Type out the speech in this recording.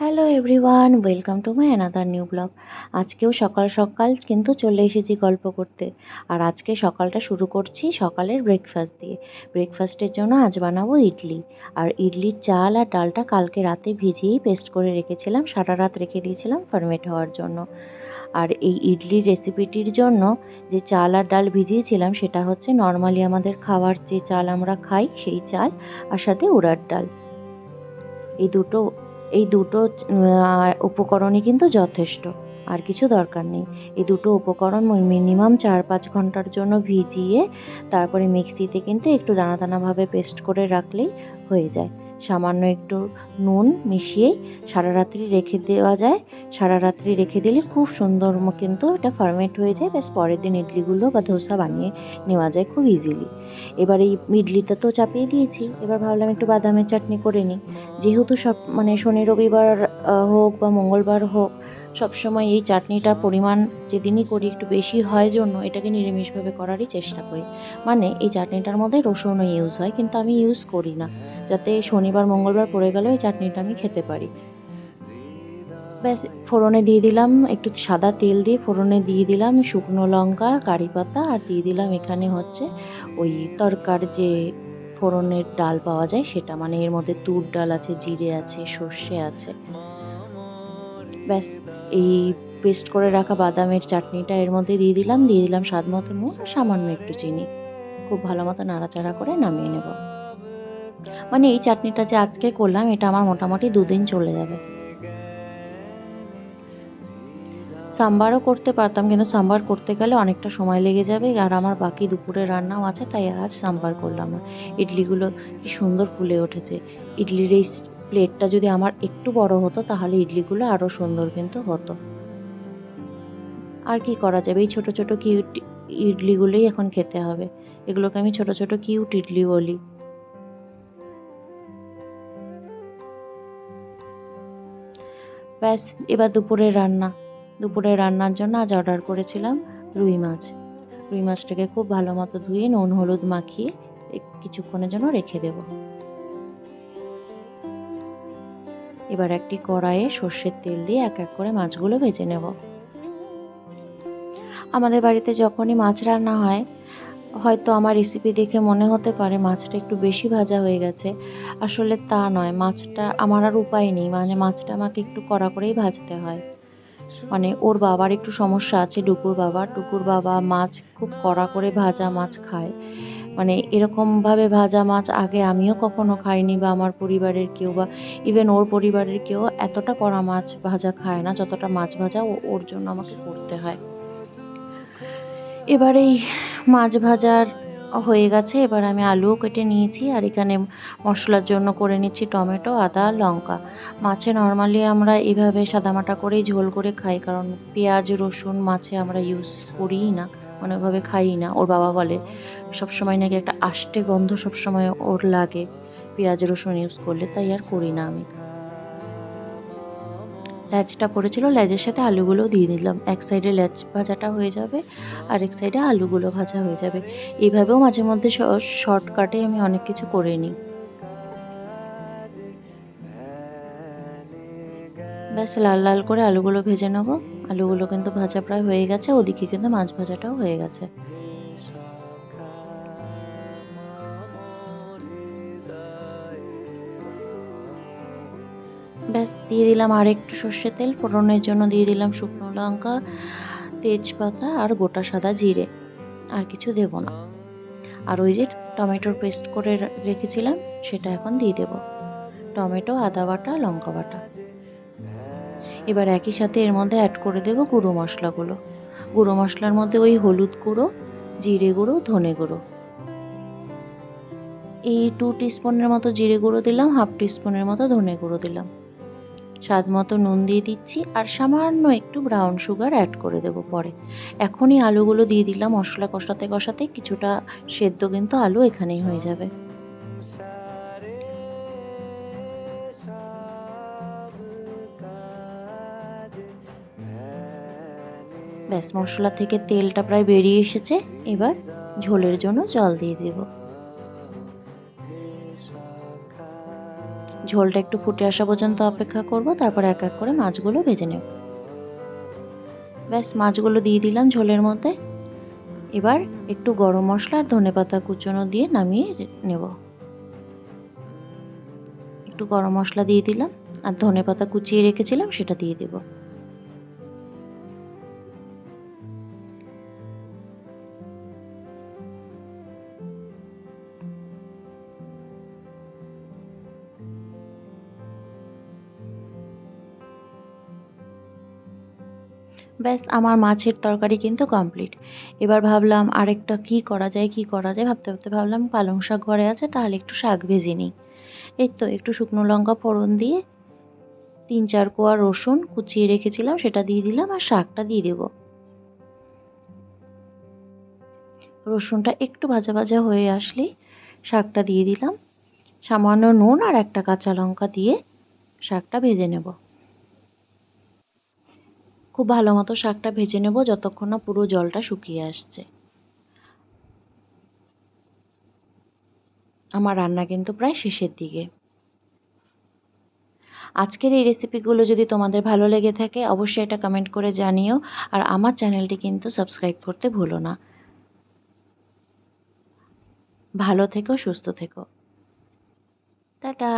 Hello everyone welcome to my another new blog আজকেও সকাল সকাল কিন্তু চলে এসেছি গল্প করতে। আর আজকে সকালটা শুরু করছি সকালের ব্রেকফাস্ট দিয়ে। ব্রেকফাস্টের জন্য আজ বানাবো ইডলি। আর ইডলির চাল আর ডালটা কালকে রাতে ভিজিয়েই পেস্ট করে রেখেছিলাম, সারা রাত রেখে দিয়েছিলাম ফার্মেট হওয়ার জন্য। আর এই ইডলির রেসিপিটির জন্য যে চাল আর ডাল ভিজিয়েছিলাম, সেটা হচ্ছে নর্মালি আমাদের খাওয়ার যে চাল আমরা খাই, সেই চাল আর সাথে উড়ার ডাল। এই দুটো এই দুটো উপকরণই কিন্তু যথেষ্ট, আর কিছু দরকার নেই। এই দুটো উপকরণ মিনিমাম চার পাঁচ ঘণ্টার জন্য ভিজিয়ে, তারপরে মিক্সিতে কিন্তু একটু দানা দানাভাবে পেস্ট করে রাখলেই হয়ে যায়। সামান্য একটু নুন মিশিয়েই সারা রাত্রি রেখে দেওয়া যায়। সারা রাত্রি রেখে দিলে খুব সুন্দর কিন্তু এটা ফার্মেট হয়ে যায়। বেশ পরের দিন ইডলিগুলো বা ধোসা বানিয়ে নেওয়া যায় খুব ইজিলি এবার এই ইডলিটা তো চাপিয়ে দিয়েছি। এবার ভাবলাম একটু বাদামের চাটনি করে নিই। যেহেতু সব মানে শনি, রবিবার হোক বা মঙ্গলবার হোক, সবসময় এই চাটনিটার পরিমাণ যেদিনই করি একটু বেশি হয় জন্য এটাকে নিরামিষভাবে করারই চেষ্টা করি। মানে এই চাটনিটার মধ্যে রসুনও ইউজ হয়, কিন্তু আমি ইউজ করি না। যাতে শনিবার, মঙ্গলবার পড়ে গেলেও এই চাটনিটা আমি খেতে পারি। ব্যাস, ফোড়নে দিয়ে দিলাম একটু সাদা তেল দিয়ে ফোড়নে দিয়ে দিলাম শুকনো লঙ্কা, কারি পাতা আর দিয়ে দিলাম এখানে হচ্ছে ওই তরকার যে ফোড়নের ডাল পাওয়া যায় সেটা। মানে এর মধ্যে তুর ডাল আছে, জিরে আছে, সর্ষে আছে। ব্যাস, এই পেস্ট করে রাখা বাদামের চাটনিটা এর মধ্যে দিয়ে দিলাম। দিয়ে দিলাম স্বাদ মতো আর সামান্য একটু চিনি। খুব ভালো মতো নাড়াচাড়া করে নামিয়ে নেব। মানে এই চাটনিটা যে আজকে করলাম, এটা আমার মোটামুটি দুদিন চলে যাবে। সাম্বারও করতে পারতাম, কিন্তু সাম্বার করতে গেলে অনেকটা সময় লেগে যাবে, আর আমার বাকি দুপুরে রান্নাও আছে, তাই আজ সাম্বার করলাম না। ইডলিগুলো কি সুন্দর ফুলে উঠেছে। ইডলির এই প্লেটটা যদি আমার একটু বড় হতো, তাহলে ইডলিগুলো আরও সুন্দর কিন্তু হতো। আর কি করা যাবে? এই ছোট ছোট কিউট ইডলিগুলোই এখন খেতে হবে। এগুলোকে আমি ছোট ছোট কিউট ইডলি বলি। ব্যাস, এবার দুপুরের রান্না। দুপুরে রান্নার জন্য আজ অর্ডার করেছিলাম রুই মাছ। রুই মাছটাকে খুব ভালো মতো ধুয়ে নুন, হলুদ মাখিয়ে কিছুক্ষণের জন্য রেখে দেব। এবার একটি কড়াইয়ে সর্ষের তেল দিয়ে এক এক করে মাছগুলো ভেজে নেব। আমাদের বাড়িতে যখনই মাছ রান্না হয় হয়তো আমার রেসিপি দেখে মনে হতে পারে মাছটা একটু বেশি ভাজা হয়ে গেছে। আসলে তা নয়, মাছটা আমার আর উপায় নেই মানে মাছটা আমাকে একটু কড়া করেই ভাজতে হয়। মানে ওর বাবার একটু সমস্যা আছে, ডুকুর বাবা ডুকুর বাবা মাছ খুব কড়া করে ভাজা মাছ খায়। মানে এরকমভাবে ভাজা মাছ আগে আমিও কখনো খাইনি বা আমার পরিবারের কেউ বা ইভেন ওর পরিবারের কেউ এতটা কড়া মাছ ভাজা খায় না, যতটা মাছ ভাজা ওর জন্য আমাকে করতে হয়। এবার এই মাছ ভাজার হয়ে গেছে। এবার আমি আলুও কেটে নিয়েছি আর এখানে মশলার জন্য করে নিচ্ছি টমেটো, আদা, লঙ্কা। মাছে নর্মালি আমরা এইভাবে সাদামাটা করেই ঝোল করে খাই, কারণ পেঁয়াজ, রসুন মাছে আমরা ইউজ করিই না মানে ওইভাবে খাই না। ওর বাবা বলে, সবসময় নাকি একটা আষ্টে গন্ধ সবসময় ওর লাগে, পেঁয়াজ, রসুন ইউজ করলে, তাই আর করি না আমি। ল্যাচটা পড়েছিল ল্যাচের সাথে আলুগুলো দিয়ে দিলাম। এক সাইডে ল্যাচ ভাজাটা হয়ে যাবে, আর এক সাইডে আলুগুলো ভাজা হয়ে যাবে। এইভাবেও মাঝে মধ্যে শর্টকাটে আমি অনেক কিছু করে নিই। ব্যাস, লাল লাল করে আলুগুলো ভেজে নেব। আলুগুলো কিন্তু ভাজা প্রায় হয়ে গেছে, ওদিকে কিন্তু মাছ ভাজাটাও হয়ে গেছে। ব্যাস, দিয়ে দিলাম আর একটু সর্ষের তেল, ফোড়নের জন্য দিয়ে দিলাম শুকনো লঙ্কা, তেজপাতা আর গোটা সাদা জিরে, আর কিছু দেব না। আর ওই যে টমেটোর পেস্ট করে রেখেছিলাম, সেটা এখন দিয়ে দেব। টমেটো, আদা বাটা, লঙ্কা বাটা। এবার একই সাথে এর মধ্যে অ্যাড করে দেব গুঁড়ো মশলাগুলো। গুঁড়ো মশলার মধ্যে ওই হলুদ গুঁড়ো, জিরে গুঁড়ো, ধনে গুঁড়ো। এই টু টিস্পুনের মতো জিরে গুঁড়ো দিলাম হাফ টিস্পুনের মতো ধনে গুঁড়ো দিলাম। স্বাদ মতো নুন দিয়ে দিচ্ছি আর সামান্য একটু ব্রাউন সুগার অ্যাড করে দেবো পরে। এখনই আলুগুলো দিয়ে দিলাম মশলা কষাতে কষাতে, কিছুটা সেদ্ধ কিন্তু আলু এখানেই হয়ে যাবে। ব্যাস, মশলা থেকে তেলটা প্রায় বেরিয়ে এসেছে। এবার ঝোলের জন্য জল দিয়ে দেব। ঝোলটা একটু ফুটে আসা পর্যন্ত অপেক্ষা করব, তারপর এক এক করে মাছগুলো ভেজে নেব। ব্যাস, মাছগুলো দিয়ে দিলাম ঝোলের মধ্যে। এবার একটু গরম মশলা আর ধনে পাতা কুচনো দিয়ে নামিয়ে নেব। একটু গরম মশলা দিয়ে দিলাম, আর ধনে পাতা কুচিয়ে রেখেছিলাম, সেটা দিয়ে দেব। ব্যাস, আমার মাছের তরকারি কিন্তু কমপ্লিট এবার ভাবলাম আরেকটা কি করা যায়, কি করা যায়? ভাবতে ভাবতে ভাবলাম পালং শাক ঘরে আছে, তাহলে একটু শাক ভেজে নিই। এই তো একটু শুকনো লঙ্কা ফোড়ন দিয়ে তিন চার কোয়া রসুন কুচিয়ে রেখেছিলাম, সেটা দিয়ে দিলাম আর শাকটা দিয়ে দেবো। রসুনটা একটু ভাজা ভাজা হয়ে আসলে শাকটা দিয়ে দিলাম। সামান্য নুন আর একটা কাঁচা লঙ্কা দিয়ে শাকটা ভেজে নেব। খুব ভালো মতো শাকটা ভেজে নেব যতক্ষণ না পুরো জলটা শুকিয়ে আসছে। আমার রান্না কিন্তু প্রায় শেষের দিকে। আজকের এই রেসিপিগুলো যদি তোমাদের ভালো লেগে থাকে, অবশ্যই এটা কমেন্ট করে জানিও। আর আমার চ্যানেলটি কিন্তু সাবস্ক্রাইব করতে ভুলো না। ভালো থেকো, সুস্থ থেকো। টাটা!